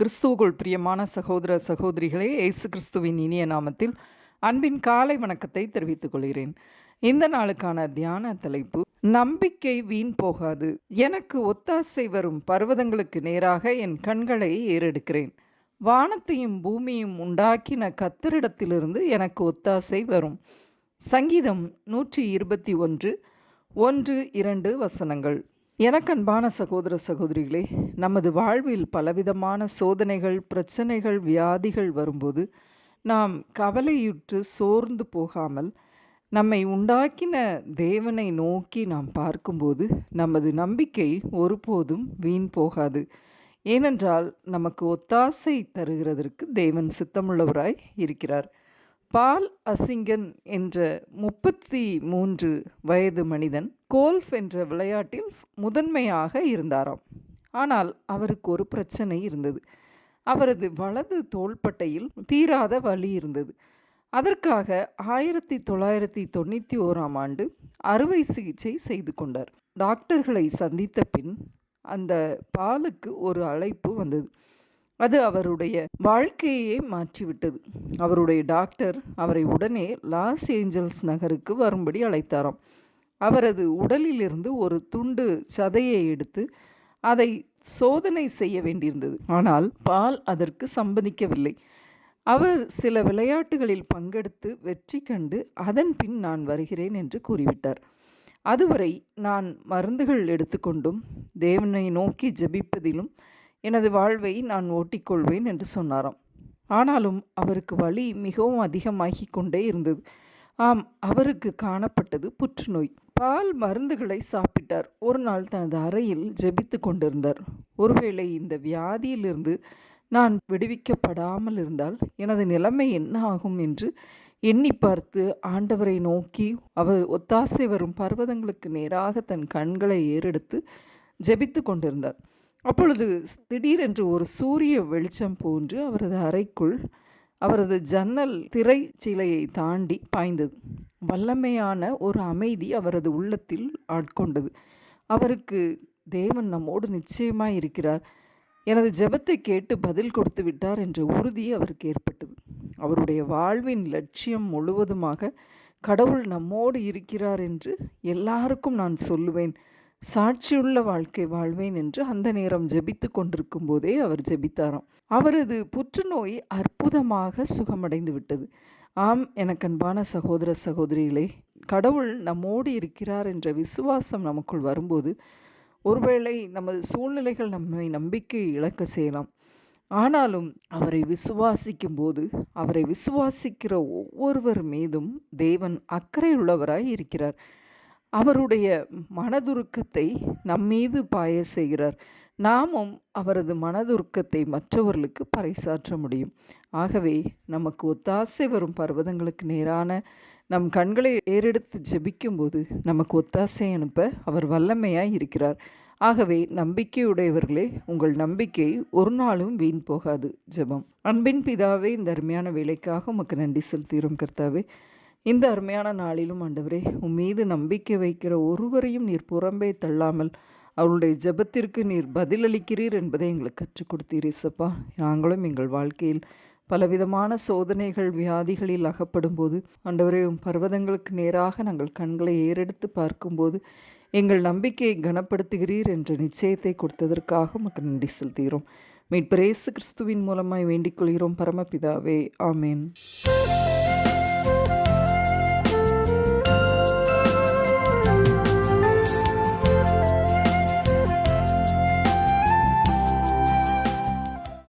கிறிஸ்துவுக்குள் பிரியமான சகோதர சகோதரிகளே இயேசு கிறிஸ்துவின் இனிய நாமத்தில் அன்பின் காலை வணக்கத்தை தெரிவித்துக் கொள்கிறேன். இந்த நாளுக்கான தியான தலைப்பு நம்பிக்கை வீண் போகாது எனக்கு ஒத்தாசை வரும் பர்வதங்களுக்கு நேராக என் கண்களை ஏறெடுக்கிறேன். வானத்தையும் பூமியும் உண்டாக்கின கத்தரிடத்திலிருந்து எனக்கு ஒத்தாசை வரும். சங்கீதம் நூற்றி இருபத்தி ஒன்று ஒன்று இரண்டு வசனங்கள். எனக்கன்பான சகோதர சகோதரிகளே நமது வாழ்வில் பலவிதமான சோதனைகள் பிரச்சனைகள் வியாதிகள் வரும்போது நாம் கவலையுற்று சோர்ந்து போகாமல் நம்மை உண்டாக்கின தேவனை நோக்கி நாம் பார்க்கும்போது நமது நம்பிக்கை ஒருபோதும் வீண் போகாது. ஏனென்றால் நமக்கு ஒத்தாசை தருகிறதற்கு தேவன் சித்தமுள்ளவராய் இருக்கிறார். பால் அசிங்கன் என்ற முப்பத்தி மூன்று வயது மனிதன் கோல்ஃப் என்ற விளையாட்டில் முதன்மையாக இருந்தாராம். ஆனால் அவருக்கு ஒரு பிரச்சனை இருந்தது. அவரது வலது தோள்பட்டையில் தீராத வலி இருந்தது. அதற்காக ஆயிரத்தி தொள்ளாயிரத்தி தொண்ணூற்றி ஓராம் ஆண்டு அறுவை சிகிச்சை செய்து கொண்டார். டாக்டர்களை சந்தித்த பின் அந்த பாலுக்கு ஒரு அழைப்பு வந்தது. அது அவருடைய வாழ்க்கையே மாற்றிவிட்டது. அவருடைய டாக்டர் அவரை உடனே லாஸ் ஏஞ்சல்ஸ் நகருக்கு வரும்படி அழைத்தாராம். அவரது உடலிலிருந்து ஒரு துண்டு சதையை எடுத்து அதை சோதனை செய்ய வேண்டியிருந்தது. ஆனால் பால் அதற்கு சம்மதிக்கவில்லை அவர் சில விளையாட்டுகளில் பங்கெடுத்து வெற்றி கண்டு அதன் பின் நான் வருகிறேன் என்று கூறிவிட்டார். அதுவரை நான் மருந்துகள் எடுத்துக்கொண்டும் தேவனை நோக்கி ஜபிப்பதிலும் எனது வாழ்வை நான் ஓட்டிக்கொள்வேன் என்று சொன்னாராம். ஆனாலும் அவருக்கு வலி மிகவும் அதிகமாகி கொண்டே இருந்தது. ஆம் அவருக்கு காணப்பட்டது புற்றுநோய். பால் மருந்துகளை சாப்பிட்டார். ஒரு நாள் தனது அறையில் ஜெபித்து கொண்டிருந்தார். ஒருவேளை இந்த வியாதியிலிருந்து நான் விடுவிக்கப்படாமல் இருந்தால் எனது நிலைமை என்ன ஆகும் என்று எண்ணி பார்த்து ஆண்டவரை நோக்கி அவர் ஒத்தாசை வரும் பர்வதங்களுக்கு நேராக தன் கண்களை ஏறெடுத்து ஜெபித்து கொண்டிருந்தார். அப்பொழுது திடீரென்று ஒரு சூரிய வெளிச்சம் போன்று அவரது அறைக்குள் அவரது ஜன்னல் திரை சிலையை தாண்டி பாய்ந்தது. வல்லமையான ஒரு அமைதி அவரது உள்ளத்தில் ஆட்கொண்டது. அவருக்கு தேவன் நம்மோடு நிச்சயமாய் இருக்கிறார். எனது ஜெபத்தை கேட்டு பதில் கொடுத்து விட்டார் என்ற உறுதி அவருக்கு ஏற்பட்டது. அவருடைய வாழ்வின் லட்சியம் முழுவதுமாக கடவுள் நம்மோடு இருக்கிறார் என்று எல்லாருக்கும் நான் சொல்லுவேன். சாட்சியுள்ள வாழ்க்கை வாழ்வேன் என்று அந்த நேரம் ஜெபித்து கொண்டிருக்கும் போதே அவர் ஜெபித்தாராம். அவரது புற்றுநோய் அற்புதமாக சுகமடைந்து விட்டது. ஆம் எனக்கு அன்பான சகோதர சகோதரிகளே கடவுள் நம்மோடு இருக்கிறார் என்ற விசுவாசம் நமக்குள் வரும்போது ஒருவேளை நமது சூழ்நிலைகள் நம்மை நம்பிக்கை இழக்க செய்யலாம். ஆனாலும் அவரை விசுவாசிக்கும் போது அவரை விசுவாசிக்கிற ஒவ்வொருவர் மீதும் தேவன் அக்கறை உள்ளவராய் இருக்கிறார். அவருடைய மனதுருக்கத்தை நம்மீது பாய செய்கிறார். நாமும் அவரது மனதுருக்கத்தை மற்றவர்களுக்கு பறைசாற்ற முடியும். ஆகவே நமக்கு ஒத்தாசை வரும் பர்வதங்களுக்கு நேரான நம் கண்களை ஏறெடுத்து ஜெபிக்கும்போது நமக்கு ஒத்தாசை அனுப்ப அவர் வல்லமையாய் இருக்கிறார். ஆகவே நம்பிக்கையுடையவர்களே உங்கள் நம்பிக்கை ஒரு நாளும் வீண் போகாது. ஜெபம். அன்பின் பிதாவே இந்த அருமையான வேலைக்காக உமக்கு நன்றி செலுத்துகிறோம் கர்த்தாவே. இந்த அருமையான நாளிலும் ஆண்டவரே உன் மீது நம்பிக்கை வைக்கிற ஒருவரையும் நீர் புறம்பே தள்ளாமல் அவருடைய ஜபத்திற்கு நீர் பதிலளிக்கிறீர் என்பதை எங்களுக்கு கற்றுக் கொடுத்தீர் இசப்பா நாங்களும் எங்கள் வாழ்க்கையில் பலவிதமான சோதனைகள் வியாதிகளில் அகப்படும் போது ஆண்டவரே பர்வதங்களுக்கு நேராக நாங்கள் கண்களை ஏறெடுத்து பார்க்கும்போது எங்கள் நம்பிக்கையை கனப்படுத்துகிறீர் என்ற நிச்சயத்தை கொடுத்ததற்காக உமக்கு நன்றி செலுத்துகிறோம். மீட்பரேசு கிறிஸ்துவின் மூலமாய் வேண்டிக் கொள்கிறோம். பரமபிதாவே ஆமேன்.